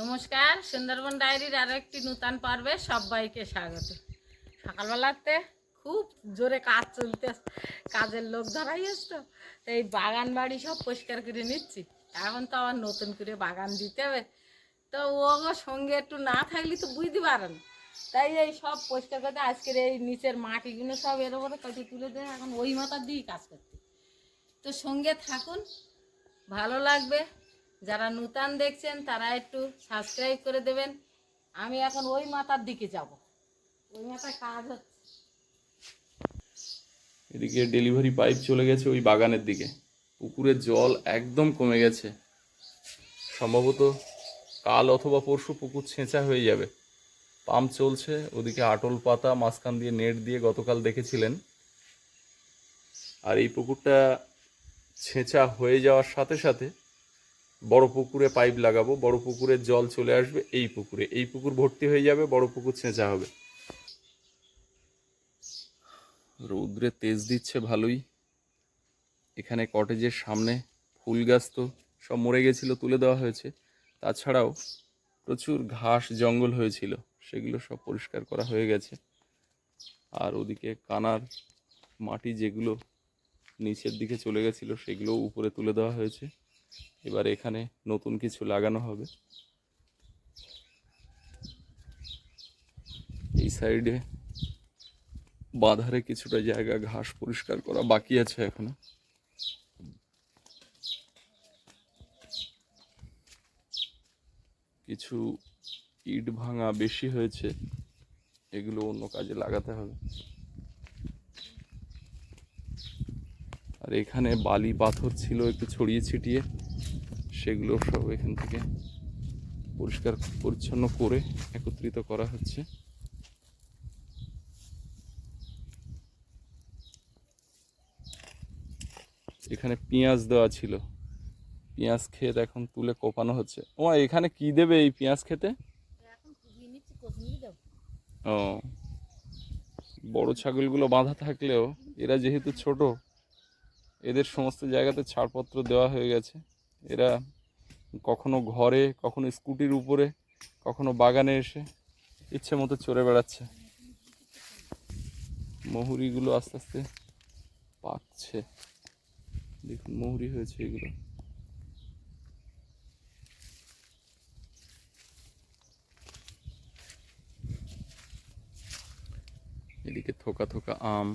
নমস্কার, সুন্দরবন ডায়েরির আরও একটি নূতন পর্বে সবাইকে স্বাগত। সকালবেলাতে খুব জোরে কাজ চলতে, কাজের লোক ধরাই তো তো এই বাগান বাড়ি সব পরিষ্কার করে নিচ্ছি। এখন তো আবার নতুন করে বাগান দিতে হবে। তো ও সঙ্গে একটু না থাকলে তো বুঝতে পারে না। তাই এই সব পরিষ্কার করতে আজকের এই নিচের মাটিগুলো সব এর উপরে কেটে তুলে দেয় এখন ওই মাথার দিয়েই কাজ করতে তো সঙ্গে থাকুন, ভালো লাগবে। যারা নূতন দেখছেন, তারা একটু সাবস্ক্রাইব করে দেবেন। আমি এখন ওই মাথার দিকে যাব। ওই মাথায় কাজ হচ্ছে। এদিকে ডেলিভারি পাইপ চলে গেছে ওই বাগানের দিকে। পুকুরের জল একদম কমে গেছে। সম্ভবত কাল অথবা পরশু পুকুর ছেঁচা হয়ে যাবে। পাম্প চলছে, ওদিকে আটল পাতা, মাঝখান দিয়ে নেট দিয়ে গতকাল দেখেছিলেন। আর এই পুকুরটা ছেঁচা হয়ে যাওয়ার সাথে সাথে বড় পুকুরে পাইপ লাগাবো, বড় পুকুরের জল চলে আসবে, এই পুকুরে। এই পুকুর ভর্তি হয়ে যাবে, বড় পুকুর ছেঁচা হবে। রৌদ্রে তেজ দিচ্ছে ভালোই। এখানে কটেজের সামনে ফুল গাছ তো সব মরে গেছিল, তুলে দেওয়া হয়েছে। তাছাড়াও প্রচুর ঘাস, জঙ্গল হয়েছিল, সেগুলো সব পরিষ্কার করা হয়ে গেছে। আর ওদিকে কানার মাটি যেগুলো নিচের দিকে চলে গেছিল সেগুলো উপরে তুলে দেওয়া হয়েছে। এবার এখানে নতুন কিছু লাগানো হবে। এই সাইডে বাঁধারে কিছুটা জায়গা ঘাস পরিষ্কার করা বাকি আছে এখনও। কিছু ইট ভাঙা বেশি হয়েছে, এগুলো অন্য কাজে লাগাতে হবে। আর এখানে বালি পাথর ছিল একটু ছড়িয়ে ছিটিয়ে। সেগুলো সব এখান থেকে পরিষ্কার পরিচ্ছন্ন করে একত্রিত করা হচ্ছে। এখানে পেঁয়াজ দেওয়া ছিল। পেঁয়াজ ক্ষেত এখন তুলে কোপানো হচ্ছে। ও এখানে কি দেবে এই পেঁয়াজ খেতে? ও বড় ছাগলগুলো বাঁধা থাকলেও এরা যেহেতু ছোট এদের সমস্ত জায়গাতে ছাড়পত্র দেওয়া হয়ে গেছে। এরা কখনো ঘরে, কখনো স্কুটির উপরে, কখনো বাগানে এসে ইচ্ছে মতো চড়ে বেড়াচ্ছে। মহুরিগুলো আস্তে আস্তে পাকছে। দেখুন, মহুরি হয়েছে এগুলো। এদিকে থোকা থোকা আম।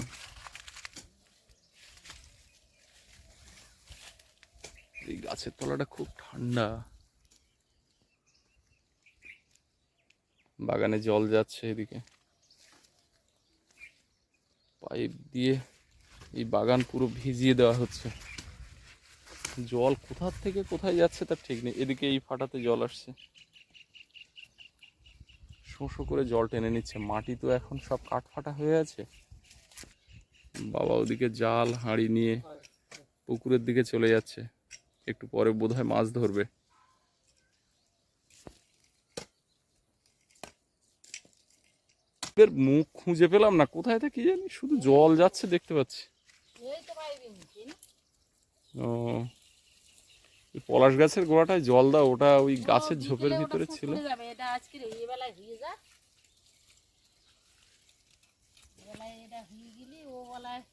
এই গাছের তলাটা খুব ঠান্ডা। বাগানে জল যাচ্ছে এদিকে। পাইপ দিয়ে এই বাগান পুরো ভিজিয়ে দেওয়া হচ্ছে। জল কোথার থেকে কোথায় যাচ্ছে তার ঠিক নেই। এদিকে এই ফাটাতে জল আসছে। শোঁ করে জল টেনে নিচ্ছে। মাটি তো এখন সব কাঠ ফাটা হয়ে আছে। বাবা ওদিকে জাল, হাঁড়ি নিয়ে পুকুরের দিকে চলে যাচ্ছে। একটু পরে বোধ হয় মাছ ধরবে। মুখ খুঁজে পেলাম না কোথায় থেকে জানি? শুধু জল যাচ্ছে দেখতে পাচ্ছি। ও পলাশ গাছের গোড়াটায় জল দাও ওটা ওই গাছের ঝোপের ভিতরে ছিল। এটা আজকে এই বেলায় হয়ে যা বেলায় এটা হয়ে গেলি ও বেলায়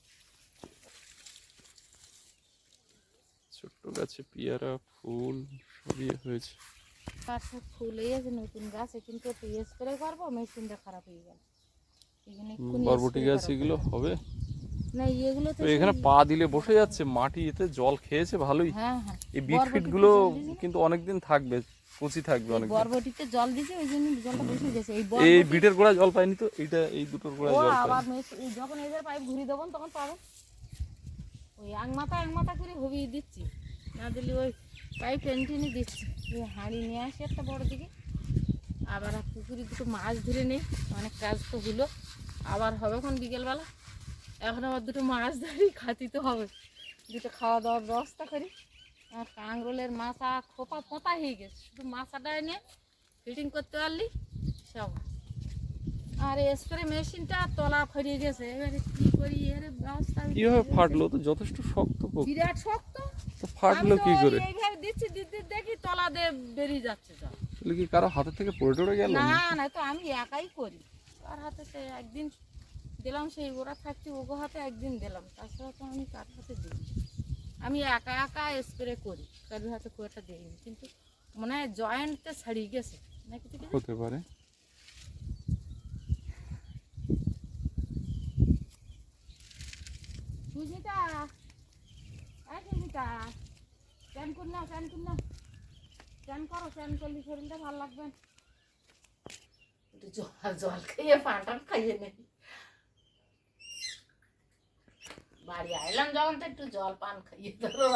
ছোট্ট গাছে পেয়ারা ফুল সবই হয়েছে। ফুল নতুন গাছে কিন্তু একটু স্প্রে করব মেশিনটা খারাপ হয়ে গেল। বরবটি গাছ এগুলো হবে? না এগুলো তো এখানে পা দিলে বসে যাচ্ছে মাটি এতে জল খেয়েছে ভালোই। হ্যাঁ হ্যাঁ। এই বিট ফিটগুলো? কিন্তু অনেকদিন থাকবে কচি থাকবে অনেক বরবটিতে জল দিছে ওই জন্য জলটা বসে গেছে। এই এই বিটের গোড়া জল পাইনি তো এইটা এই দুটোর গোড়ায় ও জল আবার পাইনি। মেশ- যখন এদের পাইপ ঘুরিয়ে দেবো তখন ওই এক মাথা এক মাথা করে ঘুরিয়ে দিচ্ছি। না দিলে ওই পাইপ টেনে দিচ্ছি। ওই হাঁড়ি নিয়ে আসি একটা বড় দিকে। আবার পুকুরে দুটো মাছ ধরে নেই। অনেক কাজ তো হলো। আবার হবে এখন বিকেলবেলা। এখন আবার দুটো মাছ ধরি খাতি তো হবে। দুটো খাওয়া দাওয়ার ব্যবস্থা করি। আর কাঁকরোলের মাছা খোপা পোতা হয়ে গেছে। শুধু মাছাটা এনে ফিটিং করতে পারলি, সব। আর স্প্রে মেশিনটা তলা ফরিয়ে গেছে। এবারে কি করি? এর ব্যবস্থা কীভাবে ফাটলো? তো যথেষ্ট শক্ত বিরাট শক্ত। তো ফাটলো কি করে? এইভাবে দিচ্ছি দিতে দেখি তলা দিয়ে বেরিয়ে যাচ্ছে জল তাহলে কি কারও হাতে থেকে পড়ে টড়ে গেল না না তো আমি একাই করি। কার হাতে সে একদিন দিলাম সেই ওরা থাকছে ওগো হাতে একদিন দিলাম। তাছাড়া তো আমি কার হাতে দিই? আমি একা একা স্প্রে করি কারোর হাতে খুব একটা দিইনি। কিন্তু মনে হয় জয়েন্টটা ছাড়িয়ে গেছে। নাকি হতে পারে। সুজিতা এই সুজিতা স্যান কর না স্যান কর না। স্যান করো স্যান করলে শরীরটা ভালো লাগবে। একটু জল জল খাইয়ে পানটা খাইয়ে নেই বাড়ি আইলাম যখন তো একটু জল, পান খাইয়ে ধরো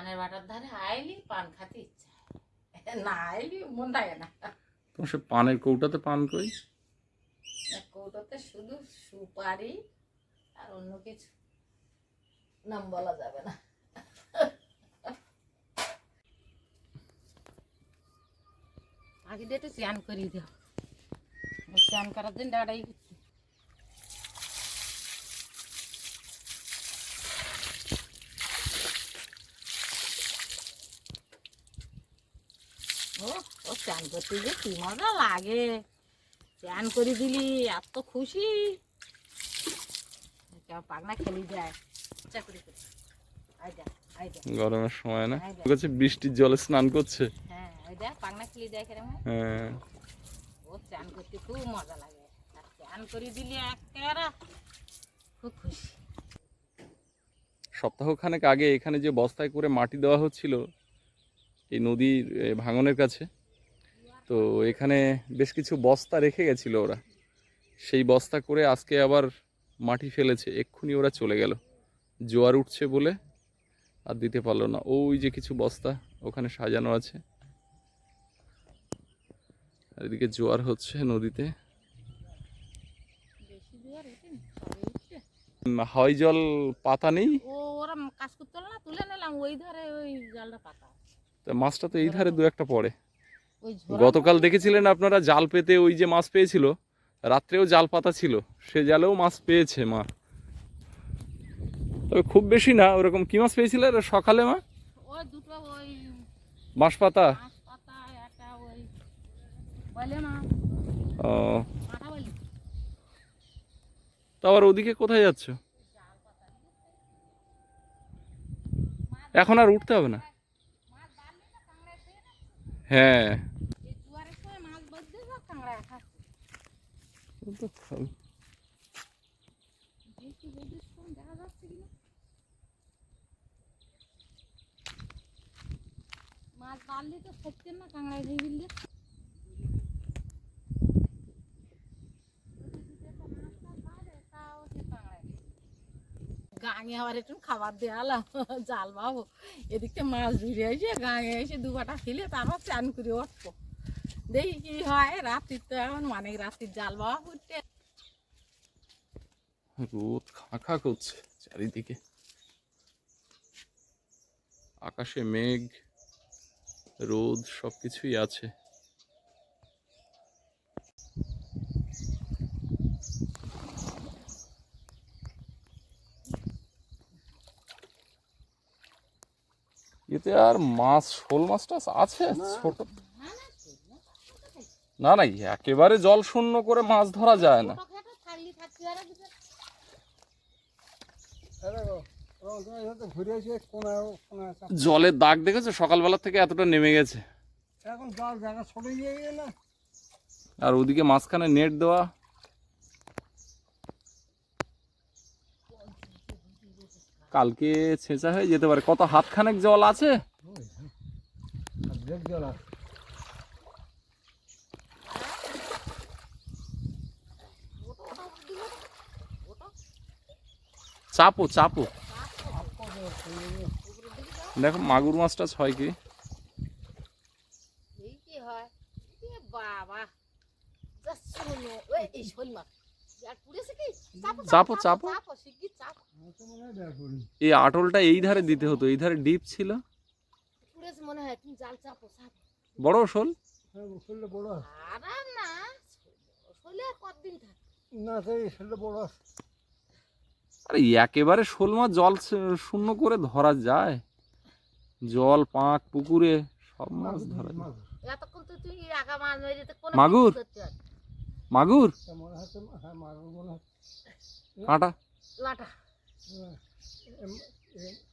পানের বাটার ধারে আইলি পান খাতে ইচ্ছা না আইলি মন থাকে না। তোমার সে পানের কৌটাতে পান কই এক কৌটোতে শুধু সুপারি আর অন্য কিছু নাম বলা যাবে না। আগে দিয়ে একটু স্নান করিয়ে দিও। স্নান করার দিন দাঁড়াই ও স্নান করতে যে কি মজা লাগে। স্নান করে দিলি এত খুশি। পাগনা খেলি যায়। করে দেখ গরমের সময় না? কাছে বৃষ্টির জলে স্নান করছে? হ্যাঁ ওই দেখ পাগনা খেলি কেরম হ্যাঁ। ও স্নান করতে খুব মজা লাগে। আর স্নান করে দিলি একেবারে খুব খুশি। সপ্তাহখানেক আগে এখানে যে বস্তায় করে মাটি দেওয়া হচ্ছিল এই নদীর ভাঙনের কাছে তো এখানে বেশ কিছু বস্তা রেখে গেছিল ওরা। সেই বস্তা করে আজকে আবার মাটি ফেলেছে। এক্ষুনি ওরা চলে গেল। জোয়ার উঠছে বলে আর দিতে পারল না। ওই যে কিছু বস্তা ওখানে সাজানো আছে। আর এদিকে জোয়ার হচ্ছে নদীতে। হাওয়াই জল পাতা নেই। ওরা কাজ করতে না তুলে নিলাম ওই ধারে ওই জালটা পাতা। মাছটা তো এই ধারে দু একটা পড়ে। গতকাল দেখেছিলেন আপনারা জাল পেতে ওই যে মাছ পেয়েছিল? রাত্রেও জাল পাতা ছিল। সে জালেও মাছ পেয়েছে মা। তবে খুব বেশি না ওরকম কি মাছ পেয়েছিল সকালে মা? বাঁশ পাতা ও। তো আবার ওদিকে কোথায় যাচ্ছ? এখন আর উঠতে হবে না হ্যাঁ এই জোয়ারের সময় মাছ বাঁধতে সব কাঁকড়া খাচ্ছে তো খাবে। দেখি বেদের সময় দেখা যাচ্ছে কিনা মাছ বাড়লে তো থাকতেন না কাঁকড়ায় ধরে গাঙে আবার একটু খাবার দেওয়ালাম জাল বাবু, এদিকে মাছ ধরে এসে গাঙে এসে দু কাটা ফেলে তারপর চান করে উঠবো। দেখি কি হয়, রাত্রির তো এখন মানে রাত্রির জাল বাবা করতে রোদ খাঁখা করছে চারিদিকে। আকাশে মেঘ, রোদ সব কিছুই আছে। এতে আর মাছ শোল মাছ টাছ আছে? ছোট? না না একেবারে জল শূন্য করে মাছ ধরা যায় না। জলের দাগ দেখেছ? সকালবেলা থেকে এতটা নেমে গেছে। আর ওদিকে মাঝখানে নেট দেওয়া। কালকে ছেঁচা হয়ে যেতে পারে। কত হাতখানেক জল আছে? জল আছে। চাপো চাপো। দেখো মাগুর মাছটা ছয় কি? এই কি হয়? কি? চাপো, চাপো। চাপো শিগগির চাপো আমি তো মনে হয় দেখ করি এই আটলটা এই ধারে দিতে হতো এই ধারে ডিপ ছিল? পুড়েছে মনে হয় তুমি জাল চাপো চাপো বড় শোল? হ্যাঁ, বড় আর আর না কতদিন না বড় আরে একেবারে শোল মাছ জল শূন্য করে ধরা যায়। জল পাঁক পুকুরে সব মাছ ধরা যায়। মাগুর। মাগুর? মনে হচ্ছে হ্যাঁ মনে কাঁটা লাটা। হ্যাঁ,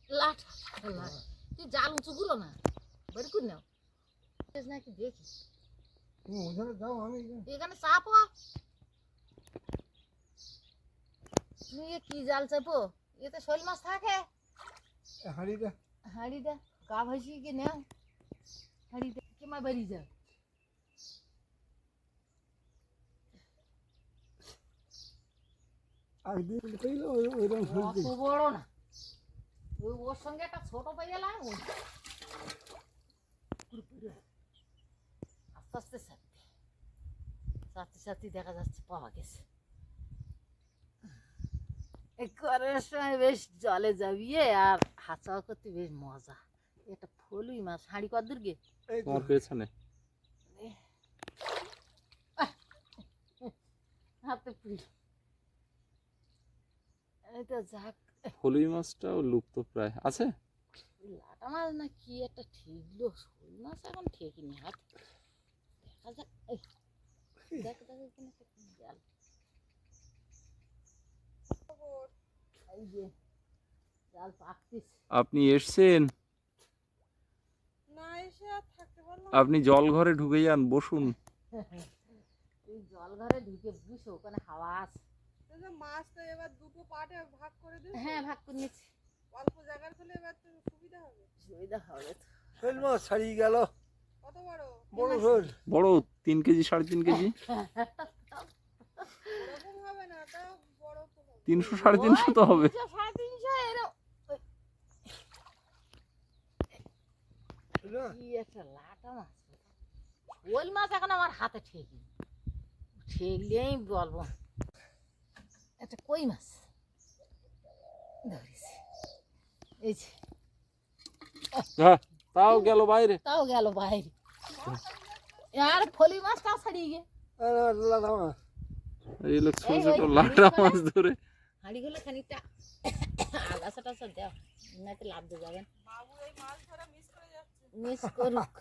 লাটা লাটা। তুই জাল উঁচু গুলো না? বের করে নাও। নাকি দেখি। এখানে- চাপো তুমি কি জাল চাপো? এতে শোল মাছ থাকে। হাঁড়িটা হাঁড়ি দে। গা ভাসিয়ে কি নেও? হাঁড়ি কেমা বেরিয়ে যাও? আগে দিয়ে বলে ওইরকম ফেলতে অত বড় না। ওই ওর সঙ্গে একটা ছোট ওই আস্তে আস্তে সাথে সাথে সাথে দেখা যাচ্ছে পাওয়া গেছে। এই করার সময় বেশ জলে যাবিয়ে আর হাঁচা করতে বেশ মজা। এটা ফলুই মাছ। হাঁড়ি কদ্দূর গে তোমার পেছনে হাতে পুরি। তো যাক। ফলুই মাছটাও লুপ্ত প্রায়। আছে? লাটা মাছ না কি একটা ঠিকলো শোল মাছ এখন ঠিকই হাত দেখা যাক। এই দেখ দেখ এখানে একটা কি জাল। এই যে জাল পাকতেছে। আপনি এসছেন? না এসে আর থাকতে পারলাম আপনি জল ঘরে ঢুকে যান বসুন। তুই জল ঘরে ঢুকে বুঝো ওখানে হাওয়া আছে। মাছ তো এবার দুটো পার্টে ভাগ করে হ্যাঁ ভাগ করে নিচ্ছি অল্প জায়গার ফলে এবার তো সুবিধা হবে। সুবিধা হবে তো। শোল মাছ ছাড়িয়ে গেল। কত বড়? বড় শোল। বড় তিন কেজি সাড়ে তিন কেজি? হবে না তাও বড় তো হবে। তিনশো সাড়ে তিনশো তো হবে। সাড়ে তিনশো এরকম। কি একটা লাটা মাছ। ওই মাছ এখন আমার হাতে ঠেকি ঠেকলেই বলব। একটা কই মাছ ধরেছি এই যে তাও গেল বাইরে। তাও গেল বাইরে। আর ফলি মাছটাও ছাড়িয়ে গে মাছ। এই লোক ছোট ছোট লাটা মাছ ধরে। হাঁড়ি গুলো খানিকটা আগাছা টাছা দেও নাতে লাভ দিয়ে যাবেন। বাবু এই মাছ ধরা মিস করে যাচ্ছে মিস করুক।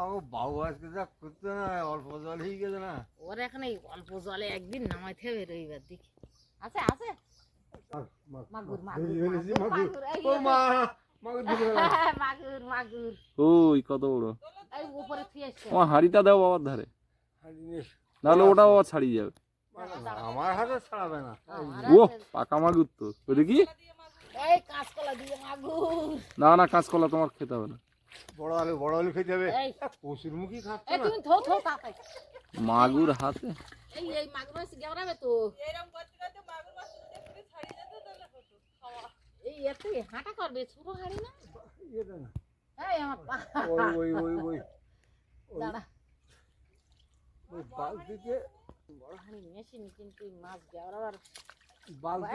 আমার বাবু আজকে যা করতে না অল্প জল হয়ে গেছে না। ওর এখন এই অল্প জলে একদিন নামাইতে হবে রবিবার দিকে। আছে আছে? মাগুর মাগুর মাগুর, মাগুর। মাগুর, এই ও মা মাগুর মাগুর মাগুর। ওই কত বড়। এই উপরে থুয়ে এসছে। আমার হাঁড়িটা দাও বাবার ধারে। নাহলে ওটাও আবার ছাড়িয়ে যাবে। আমার হাতে ছাড়াবে না। ও পাকা মাগুর তো। ওই দেখি। এই কাঁচকলা দিয়ে মাগুর। না না কাঁচকলা তোমার খেতে হবে না। বড় আলু বড় আলু খেতে হবে। এই। পশুর মুখী খাচ্ছে না? তুমি থো থো মাগুর হাতে? এই এই মাগুর মাছ গেমরাবে তো? এরকম করতে করতে মাগুর মাছ একটু ছাড়িয়ে যেত তাহলে হতো খাওয়া। এই এত হাঁটা করবে ছোট হাঁড়ি না? ইয়েটা না। এই আমার পা। ওই ওই ওই ওই। দাঁড়া। ওই বালতিতে বড় হাঁড়ি মেশিন কিন্তু এই মাছ গেমরাবার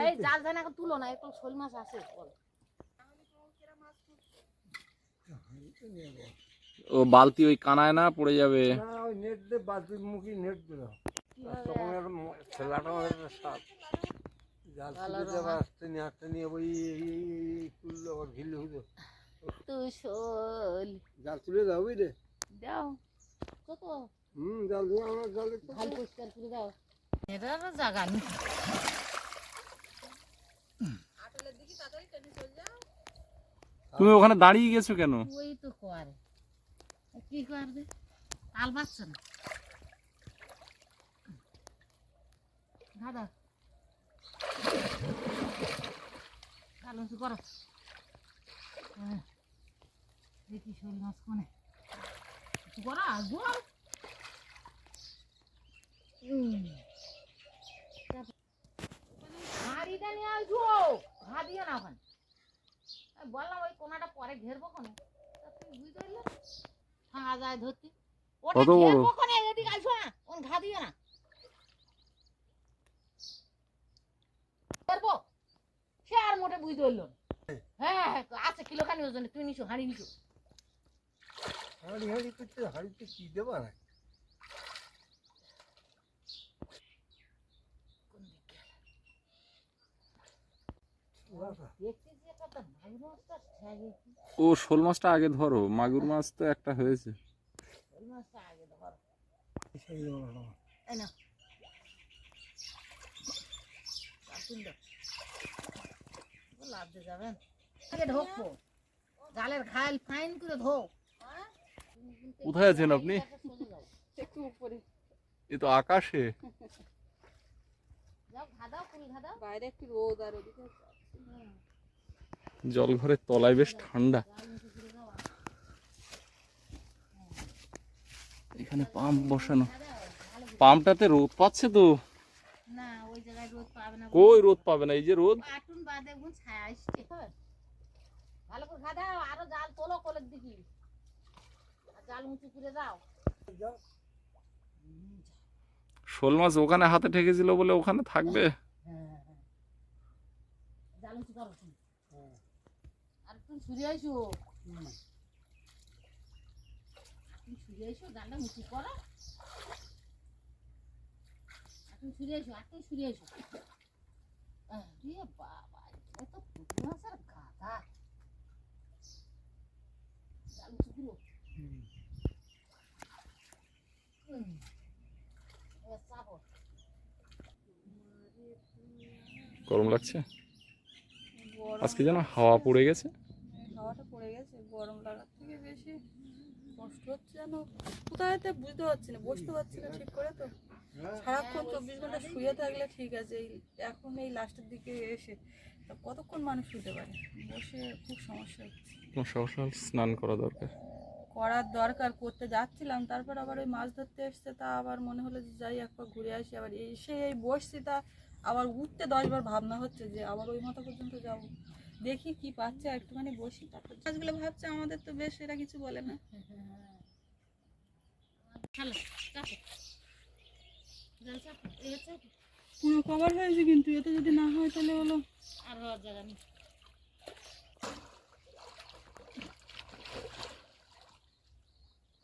এই জাল জানা তুলো না এখন শোল মাছ আছে বলো। ও বালতি ওই কানায় না পড়ে যাবে? ওই নেট দিয়ে বালতির মুখী নেট দিল তখন একটা ম- ছেলাটা আমার একটা সাপ। জাল ভালো তুলে দিয়ে রঙা। আবার আসতে নিয়ে আসতে নিয়ে ওই তুললো আবার ঘিরলে জাল তুলে দাও বুঝলে? দাও। কত? হুম জাল দিয়ে আমার ভালো পরিষ্কার করে দাও। নেই। তুমি ওখানে দাঁড়িয়ে গেছো কেন? ওই তো করে কি করবে তাল পাচ্ছে না। দাদা। উঁচু করো। হ্যাঁ। দেখি শোল মাছ কোনে। করো গোল হাড়িটা নিয়ে আসব ঘা দিও না ওখানে। বললাম, ওই কোনাটা পরে ঘেরবো কোনে। তুই বুঝতে পারলে? ফাঁকা যায় ধরতে ওটা কত বড়? কখনো এদিকে আসো না ওন ঘা দিও না পারব সে আর মোটে বুঝতে পারল না। হ্যাঁ হ্যাঁ আছে কিলো খানি ওজনে তুই নিছো হাঁড়ি নিছো হাঁড়ি হাঁড়ি করতে হাঁড়িতে কি দেবা না কোন দিক গেল? দেখতেছি একটা ভাইরাস ছেড়ে কি ও শোল মাছটা আগে ধরো, মাগুর মাছ তো একটা হয়েছে। কোথায় আছেন আপনি? এ তো আকাশে। বাইরে একটু রোদ আর ওদিকে জল ঘরের তলায় বেশ ঠান্ডা। এখানে পাম্প বসানো। পাম্পটাতে রোদ পাচ্ছে তো। কই রোদ পাবে না? এই যে রোদ। ভালো করে ঘাদাও আরও জাল তোলো কোলের দিকে। জাল উঁচু করে দাও। শোল মাছ ওখানে হাতে ঠেকেছিল বলে ওখানে থাকবে। হ্যাঁ। জাল উঁচু করো। ছুরি আইসো তুমি ছুরি আইসো জালটা উঁচু করো তুমি ছুরি আইসো আর তুমি ছুরি আইসো আরে বাবা এটা তো পুঁটি মাছের জাল চাপো গরম লাগছে? আজকে যেন হাওয়া পড়ে গেছে। পড়ে গেছে গরম লাগার থেকে বেশি কষ্ট হচ্ছে যেন। কোথায় তো বুঝতে পারছি না বসতে পারছি না ঠিক করে তো। সারাক্ষণ চব্বিশ ঘণ্টা শুয়ে থাকলে ঠিক আছে এই এখন এই লাস্টের দিকে এসে তা কতক্ষণ মানুষ শুতে পারে? বসে খুব সমস্যা হচ্ছে। স্নান করা দরকার। করার দরকার করতে যাচ্ছিলাম তারপর আবার ওই মাছ ধরতে এসছে তা আবার মনে হলো যে যাই একবার ঘুরে আসি আবার এসে এই বসছি তা আবার উঠতে দশবার ভাবনা হচ্ছে যে আবার ওই মাথা পর্যন্ত যাব। দেখি কি পাচ্ছে আর একটুখানি বসি তারপর মাছগুলো ভাবছে আমাদের তো বেশ এরা কিছু বলে না। পুরো কভার হয়েছে কিন্তু এতে যদি না হয় তাহলে হলো। আর হওয়ার জায়গা নেই।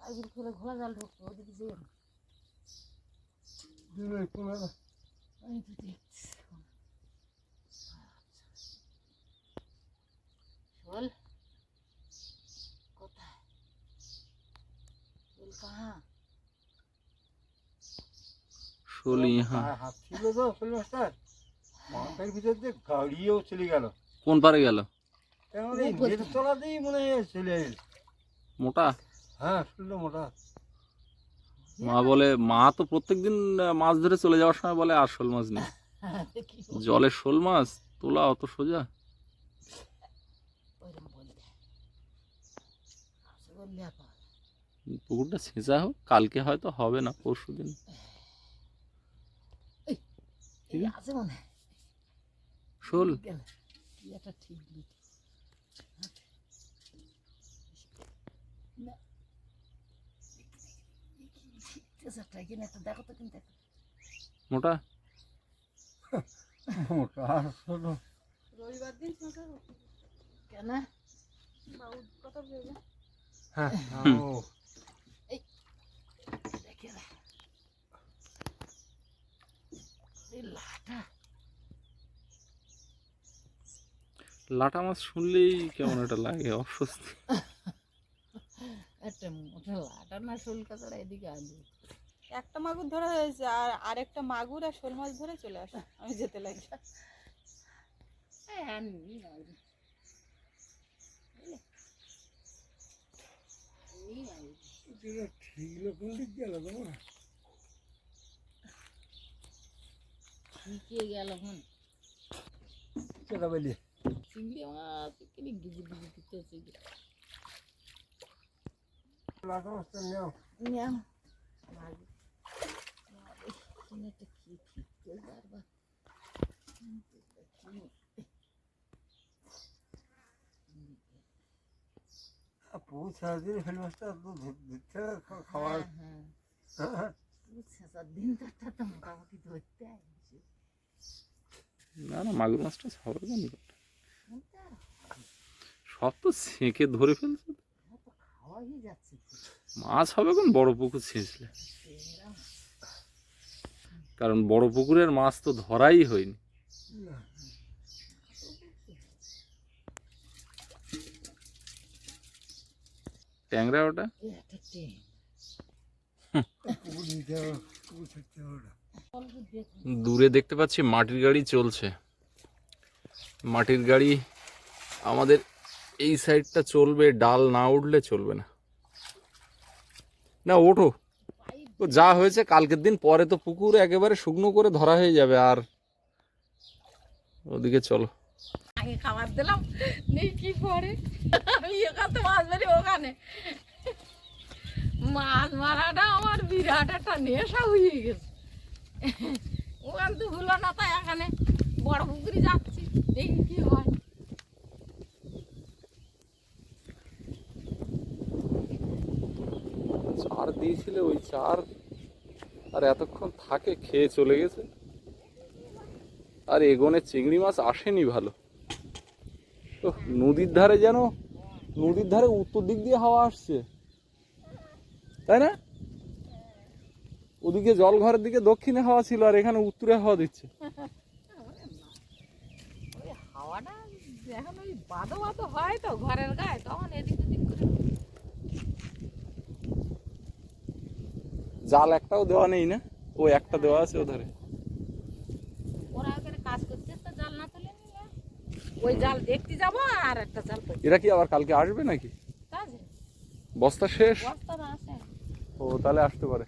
আইগুলো খুলে ঘোলা জাল ঢুকতো ওদিকে যেও না। দিলে কোনো আমি তো দেখছি শোল কোথায় শোল কাহা? শোল ইহা হাত ছিল তো শোল মাছটার মাথার ভিতর দিয়ে গাড়িও চলে গেল। কোন পারে গেল? মনে হয় চলে মোটা? হ্যাঁ শোলটা মোটা। মা বলে মা তো প্রত্যেকদিন মাছ ধরে চলে যাওয়ার সময় বলে আর শোল মাছ নেই। জলে শোল মাছ তোলা অত সোজা ওইরকম বললে পুকুরটা ছেঁচা হোক কালকে হয়তো হবে না পরশু দিন। আছে? মনে হয়। শোল। গেল। ঠিক বুঝি না তেসারটা কিনে একটা দেখো তো কিন্তু মোটা মোটা রবিবার দিন কেন? বাবু কথা ভেবে। হ্যাঁ ও। দেখে না। এই লাটা। লাটা মাছ শুনলেই কেমন একটা লাগে অস্বস্তি। একটা মোটা লাটা না শোল কাঁচড়া এদিকে একটা মাগুর ধরা হয়েছে আর আরেকটা মাগুর আর শোল মাছ ধরে চলে আসে। আমি যেতে লাগি হ্যাঁ নি মাগুর নি মাগুর ঠিক কোন দিক গেল তোমার? ঠিকই গেল হুন সেটা বলি। চিংড়ি মাছ কিনে গিজি গিজি দিতেছে। লাটা মাছটা নেও। কি ঠিক করে বারবার পুকুর ছাড়া দিলে শোল মাছটা তো ধর- ধরতে হবে, খা- খাওয়ার হ্যাঁ হ্যাঁ ছেঁচার তো মোটামুটি ধরতে আসছে না না মাগুর মাছটা সব তো ছেঁকে ধরে ফেলছে। মাছ হবে কোন? বড় পুকুর ছেঁচলে। কারণ বড় পুকুরের মাছ তো ধরাই হয়নি। ট্যাংরা ওটা। দূরে দেখতে পাচ্ছি মাটির গাড়ি চলছে। মাটির গাড়ি আমাদের এই সাইডটা চলবে ডাল না উঠলে চলবে না। না ওঠো। তো যা হয়েছে কালকের দিন পরে তো পুকুর একেবারে শুকনো করে ধরা হয়ে যাবে আর। ওদিকে চলো। আগে খাবার দিলাম, নেই কি পরে? আমি এখানে মাছ মারি ওখানে। মাছ মারাটা আমার বিরাট একটা নেশা হয়ে গেছে। ওখান তো হলো না তাই এখানে বড় পুকুরি যাচ্ছি, দেখি কি হয়। চার দিয়েছিলে ওই চার? আর এতক্ষণ থাকে, খেয়ে চলে গেছে। আর এগোনে চিংড়ি মাছ আসেনি ভালো। তো নদীর ধারে যেন নদীর ধারে উত্তর দিক দিয়ে হাওয়া আসছে। তাই না? ওদিকে জলঘরের দিকে দক্ষিণে হাওয়া ছিল আর এখানে উত্তরে হাওয়া দিচ্ছে। হয় তো ঘরের গায়ে তখন এদিক ওদিক জাল একটাও দেওয়া নেই না? ও একটা দেওয়া আছে ওধারে ওরা ওখানে কাজ করছে তো জাল না তুলে নিলে ওই জাল দেখতে যাব আর একটা জাল এরা কি আবার কালকে আসবে নাকি? বস্তা শেষ? বস্তাটা আছে ও তাহলে আসতে পারে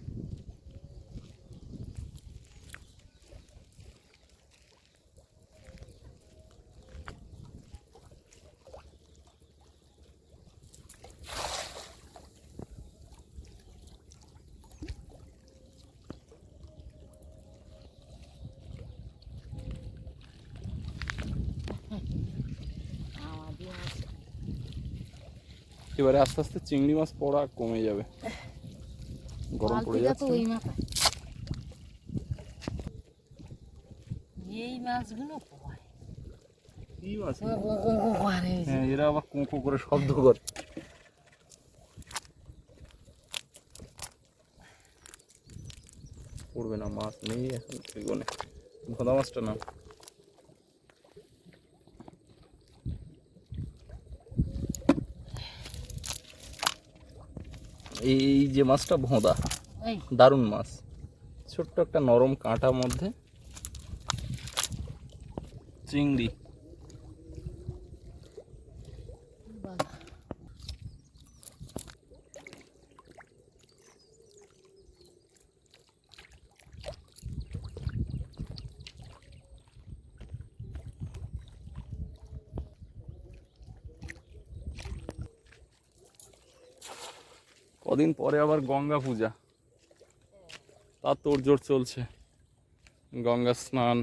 আমাদের আছে এবারে আস্তে আস্তে চিংড়ি মাছ পড়া কমে যাবে। গরম পড়ে যাচ্ছে। এই মাছগুলো। হ্যাঁ এরা আবার কোঁকো করে শব্দ করে। পড়বে না মাছ নেই এখন ভোদা মাছটা না এই যে মাছটা ভোঁদা দারুণ মাছ। ছোট্ট একটা নরম কাঁটা মধ্যে চিংড়ি বাবা। কদিন পরে আবার গঙ্গা পূজা। তার তোড়জোড় চলছে। গঙ্গা স্নান।